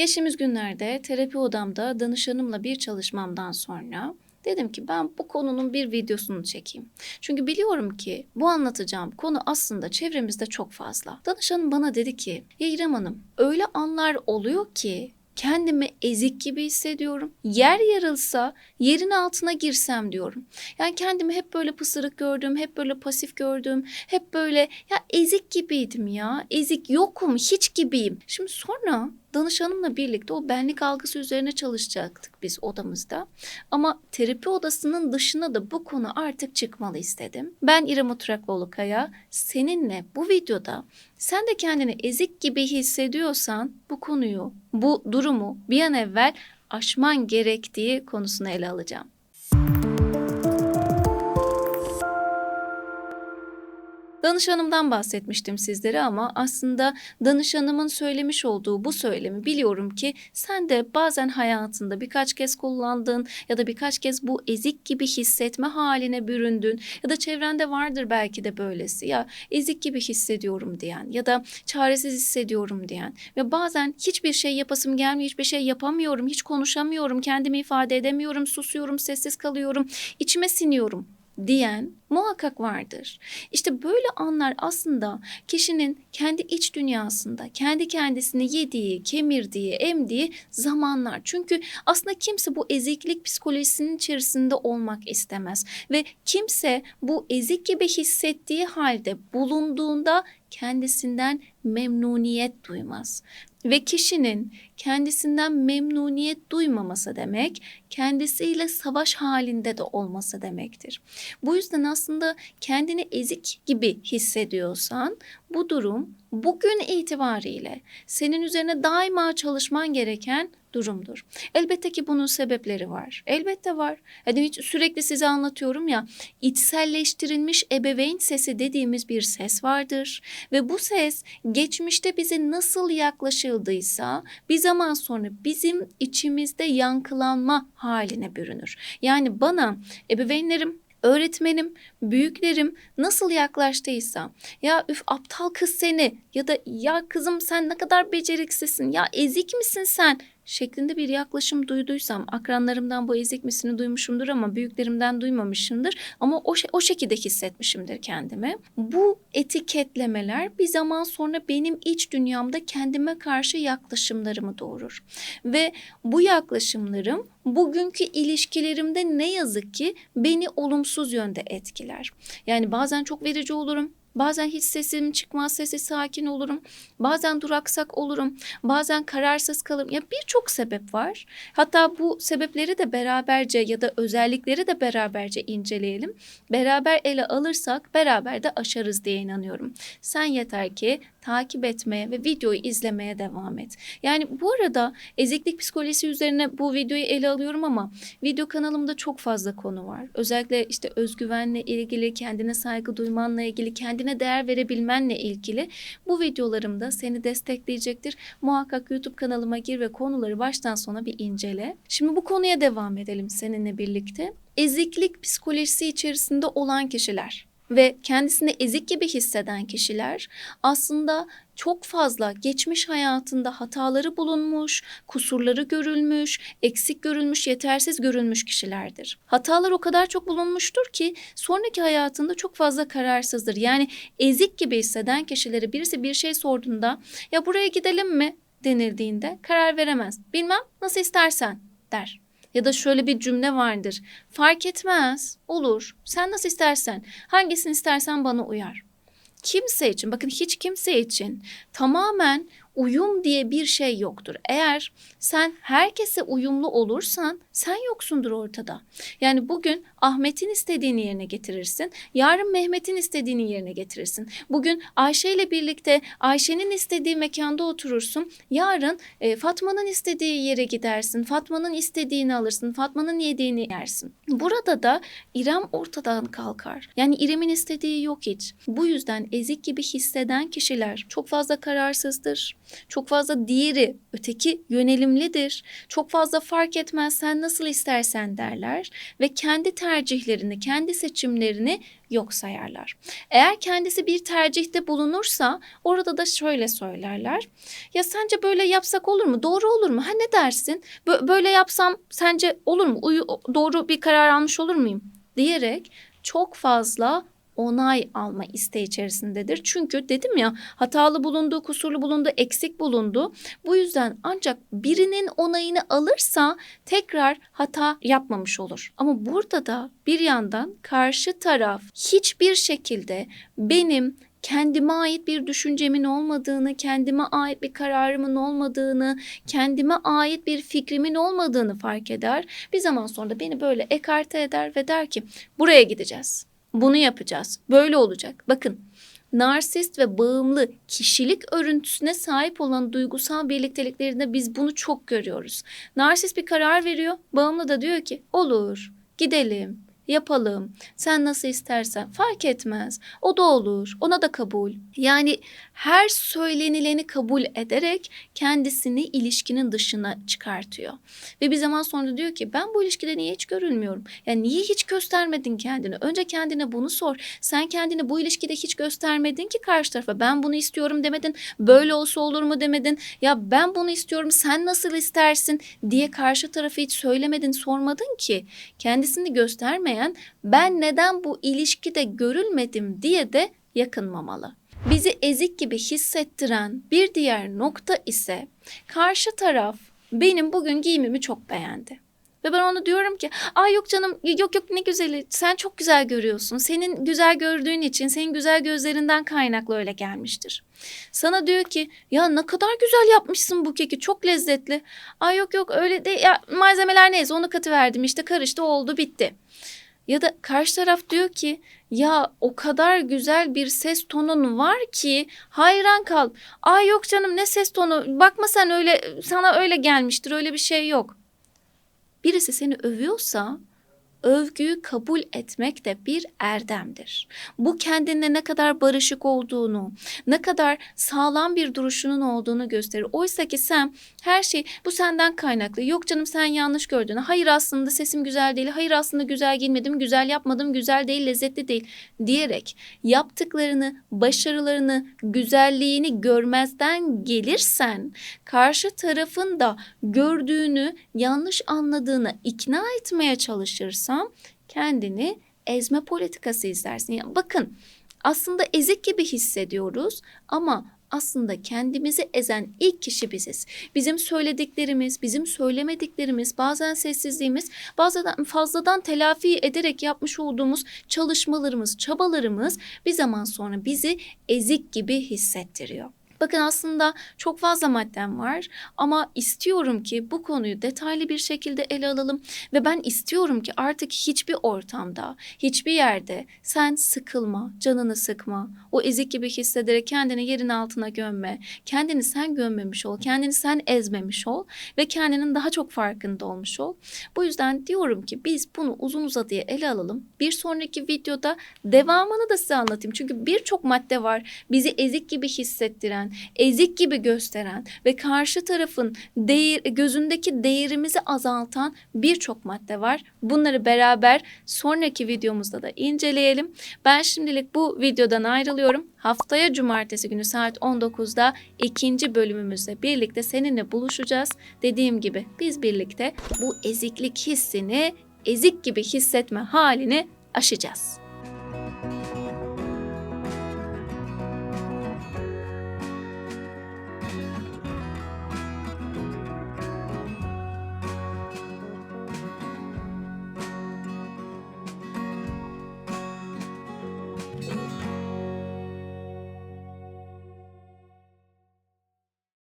Geçtiğimiz günlerde terapi odamda danışanımla bir çalışmamdan sonra dedim ki ben bu konunun bir videosunu çekeyim. Çünkü biliyorum ki bu anlatacağım konu aslında çevremizde çok fazla. Danışanım bana dedi ki ya İrem Hanım öyle anlar oluyor ki kendimi ezik gibi hissediyorum. Yer yarılsa yerin altına girsem diyorum. Yani kendimi hep böyle pısırık gördüm, hep böyle pasif gördüm, hep böyle ya ezik gibiydim ya. Ezik yokum, hiç gibiyim. Şimdi sonra danışanımla birlikte o benlik algısı üzerine çalışacaktık biz odamızda. Ama terapi odasının dışına da bu konu artık çıkmalı istedim. Ben İrem Oturakoğlu Kaya. Seninle bu videoda sen de kendini ezik gibi hissediyorsan bu konuyu, bu durumu bir an evvel aşman gerektiği konusunu ele alacağım. Danışanımdan bahsetmiştim sizlere ama aslında danışanımın söylemiş olduğu bu söylemi biliyorum ki sen de bazen hayatında birkaç kez kullandın ya da birkaç kez bu ezik gibi hissetme haline büründün ya da çevrende vardır belki de böylesi ya ezik gibi hissediyorum diyen ya da çaresiz hissediyorum diyen ve bazen hiçbir şey yapasım gelmiyor, hiçbir şey yapamıyorum, hiç konuşamıyorum, kendimi ifade edemiyorum, susuyorum, sessiz kalıyorum, içime siniyorum diyen muhakkak vardır. İşte böyle anlar aslında kişinin kendi iç dünyasında kendi kendisini yediği, kemirdiği, emdiği zamanlar. Çünkü aslında kimse bu eziklik psikolojisinin içerisinde olmak istemez ve kimse bu ezik gibi hissettiği halde bulunduğunda kendisinden memnuniyet duymaz. Ve kişinin kendisinden memnuniyet duymaması demek, kendisiyle savaş halinde de olması demektir. Bu yüzden aslında kendini ezik gibi hissediyorsan bu durum bugün itibariyle senin üzerine daima çalışman gereken durumdur. Elbette ki bunun sebepleri var. Elbette var. Hani hiç sürekli size anlatıyorum ya içselleştirilmiş ebeveyn sesi dediğimiz bir ses vardır ve bu ses geçmişte bize nasıl yaklaşıldıysa bir zaman sonra bizim içimizde yankılanma haline bürünür. Yani bana ebeveynlerim öğretmenim, büyüklerim nasıl yaklaştıysa ya üf aptal kız seni ya da ya kızım sen ne kadar beceriksizsin ya ezik misin sen şeklinde bir yaklaşım duyduysam akranlarımdan bu ezik misini duymuşumdur ama büyüklerimden duymamışımdır ama o, o şekilde hissetmişimdir kendimi. Bu etiketlemeler bir zaman sonra benim iç dünyamda kendime karşı yaklaşımlarımı doğurur. Ve bu yaklaşımlarım bugünkü ilişkilerimde ne yazık ki beni olumsuz yönde etkiler. Yani bazen çok verici olurum, Bazen hiç sesim çıkmaz, sesi sakin olurum. Bazen duraksak olurum. Bazen kararsız kalırım. Ya birçok sebep var. Hatta bu sebepleri de beraberce ya da özellikleri de beraberce inceleyelim. Beraber ele alırsak beraber de aşarız diye inanıyorum. Sen yeter ki takip etmeye ve videoyu izlemeye devam et. Yani bu arada eziklik psikolojisi üzerine bu videoyu ele alıyorum ama video kanalımda çok fazla konu var. Özellikle işte özgüvenle ilgili, kendine saygı duymanla ilgili, kendine değer verebilmenle ilgili bu videolarımda seni destekleyecektir. Muhakkak YouTube kanalıma gir ve konuları baştan sona bir incele. Şimdi bu konuya devam edelim seninle birlikte. Eziklik psikolojisi içerisinde olan kişiler ve kendisini ezik gibi hisseden kişiler aslında çok fazla geçmiş hayatında hataları bulunmuş, kusurları görülmüş, eksik görülmüş, yetersiz görülmüş kişilerdir. Hatalar o kadar çok bulunmuştur ki sonraki hayatında çok fazla kararsızdır. Yani ezik gibi hisseden kişilere birisi bir şey sorduğunda ya buraya gidelim mi denildiğinde karar veremez. Bilmem nasıl istersen der. Ya da şöyle bir cümle vardır. Fark etmez, olur. Sen nasıl istersen, hangisini istersen bana uyar. Kimse için, bakın hiç kimse için tamamen uyum diye bir şey yoktur. Eğer sen herkese uyumlu olursan sen yoksundur ortada. Yani bugün Ahmet'in istediğini yerine getirirsin. Yarın Mehmet'in istediğini yerine getirirsin. Bugün Ayşe ile birlikte Ayşe'nin istediği mekanda oturursun. Yarın e, Fatma'nın istediği yere gidersin. Fatma'nın istediğini alırsın. Fatma'nın yediğini yersin. Burada da İrem ortadan kalkar. Yani İrem'in istediği yok hiç. Bu yüzden ezik gibi hisseden kişiler çok fazla kararsızdır Çok fazla diğeri, öteki yönelimlidir. Çok fazla fark etmez sen nasıl istersen derler ve kendi tercihlerini, kendi seçimlerini yok sayarlar. Eğer kendisi bir tercihte bulunursa orada da şöyle söylerler. Ya sence böyle yapsak olur mu? Doğru olur mu? Ha ne dersin? Bö- böyle yapsam sence olur mu? Uyu, doğru bir karar almış olur muyum? Diyerek çok fazla onay alma isteği içerisindedir. Çünkü dedim ya hatalı bulundu, kusurlu bulundu, eksik bulundu. Bu yüzden ancak birinin onayını alırsa tekrar hata yapmamış olur. Ama burada da bir yandan karşı taraf hiçbir şekilde benim kendime ait bir düşüncemin olmadığını, kendime ait bir kararımın olmadığını, kendime ait bir fikrimin olmadığını fark eder. Bir zaman sonra da beni böyle ekarte eder ve der ki buraya gideceğiz. Bunu yapacağız. Böyle olacak. Bakın narsist ve bağımlı kişilik örüntüsüne sahip olan duygusal birlikteliklerinde biz bunu çok görüyoruz. Narsist bir karar veriyor, bağımlı da diyor ki olur, gidelim, yapalım. Sen nasıl istersen fark etmez. O da olur. Ona da kabul. Yani her söylenileni kabul ederek kendisini ilişkinin dışına çıkartıyor. Ve bir zaman sonra diyor ki ben bu ilişkide niye hiç görülmüyorum? Yani niye hiç göstermedin kendini? Önce kendine bunu sor. Sen kendini bu ilişkide hiç göstermedin ki karşı tarafa. Ben bunu istiyorum demedin. Böyle olsa olur mu demedin. Ya ben bunu istiyorum sen nasıl istersin diye karşı tarafı hiç söylemedin sormadın ki. Kendisini göstermeyen ben neden bu ilişkide görülmedim diye de yakınmamalı. Bizi ezik gibi hissettiren bir diğer nokta ise karşı taraf benim bugün giyimimi çok beğendi. Ve ben ona diyorum ki ay yok canım yok yok ne güzeli sen çok güzel görüyorsun. Senin güzel gördüğün için senin güzel gözlerinden kaynaklı öyle gelmiştir. Sana diyor ki ya ne kadar güzel yapmışsın bu keki çok lezzetli. Ay yok yok öyle de ya malzemeler neyse onu katıverdim işte karıştı oldu bitti. Ya da karşı taraf diyor ki ya o kadar güzel bir ses tonun var ki hayran kal. Ay yok canım ne ses tonu bakma sen öyle sana öyle gelmiştir öyle bir şey yok. Birisi seni övüyorsa övgüyü kabul etmek de bir erdemdir. Bu kendine ne kadar barışık olduğunu, ne kadar sağlam bir duruşunun olduğunu gösterir. Oysa ki sen her şey bu senden kaynaklı. Yok canım sen yanlış gördün. Hayır aslında sesim güzel değil. Hayır aslında güzel giymedim, güzel yapmadım, güzel değil, lezzetli değil diyerek yaptıklarını, başarılarını, güzelliğini görmezden gelirsen karşı tarafın da gördüğünü, yanlış anladığını ikna etmeye çalışırsan kendini ezme politikası izlersin. Yani bakın aslında ezik gibi hissediyoruz ama aslında kendimizi ezen ilk kişi biziz. Bizim söylediklerimiz, bizim söylemediklerimiz, bazen sessizliğimiz, bazen fazladan telafi ederek yapmış olduğumuz çalışmalarımız, çabalarımız bir zaman sonra bizi ezik gibi hissettiriyor. Bakın aslında çok fazla maddem var ama istiyorum ki bu konuyu detaylı bir şekilde ele alalım ve ben istiyorum ki artık hiçbir ortamda, hiçbir yerde sen sıkılma, canını sıkma, o ezik gibi hissederek kendini yerin altına gömme, kendini sen gömmemiş ol, kendini sen ezmemiş ol ve kendinin daha çok farkında olmuş ol. Bu yüzden diyorum ki biz bunu uzun uzadıya ele alalım. Bir sonraki videoda devamını da size anlatayım. Çünkü birçok madde var bizi ezik gibi hissettiren, ezik gibi gösteren ve karşı tarafın değer, gözündeki değerimizi azaltan birçok madde var. Bunları beraber sonraki videomuzda da inceleyelim. Ben şimdilik bu videodan ayrılıyorum. Haftaya cumartesi günü saat 19'da ikinci bölümümüzde birlikte seninle buluşacağız. Dediğim gibi biz birlikte bu eziklik hissini ezik gibi hissetme halini aşacağız.